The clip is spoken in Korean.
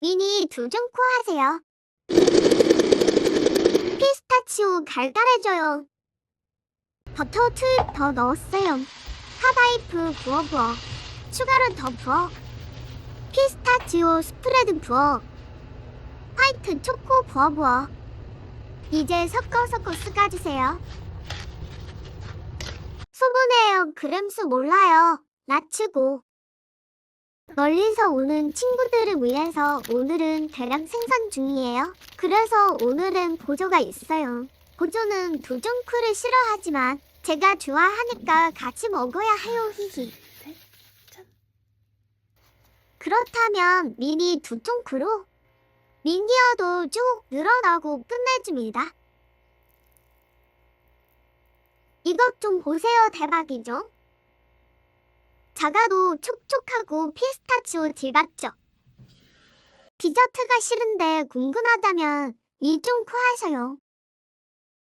미니 두종코 하세요. 피스타치오 갈갈해줘요. 버터 투입 더 넣었어요. 하바이프 부어 부어. 추가로 더 부어. 피스타치오 스프레드 부어. 화이트 초코 부어 부어. 이제 섞어 섞어 쓱아주세요. 소분해요. 그램수 몰라요. 낮추고. 멀리서 오는 친구들을 위해서 오늘은 대량 생산 중이에요. 그래서 오늘은 보조가 있어요. 보조는 두종쿠를 싫어하지만 제가 좋아하니까 같이 먹어야 해요. 히히. 그렇다면 미니 두종쿠로 미니어도 쭉 늘어나고 끝내줍니다. 이것 좀 보세요. 대박이죠? 작아도 촉촉하고 피스타치오 딜 같죠? 디저트가 싫은데 궁금하다면 이종코 하셔요.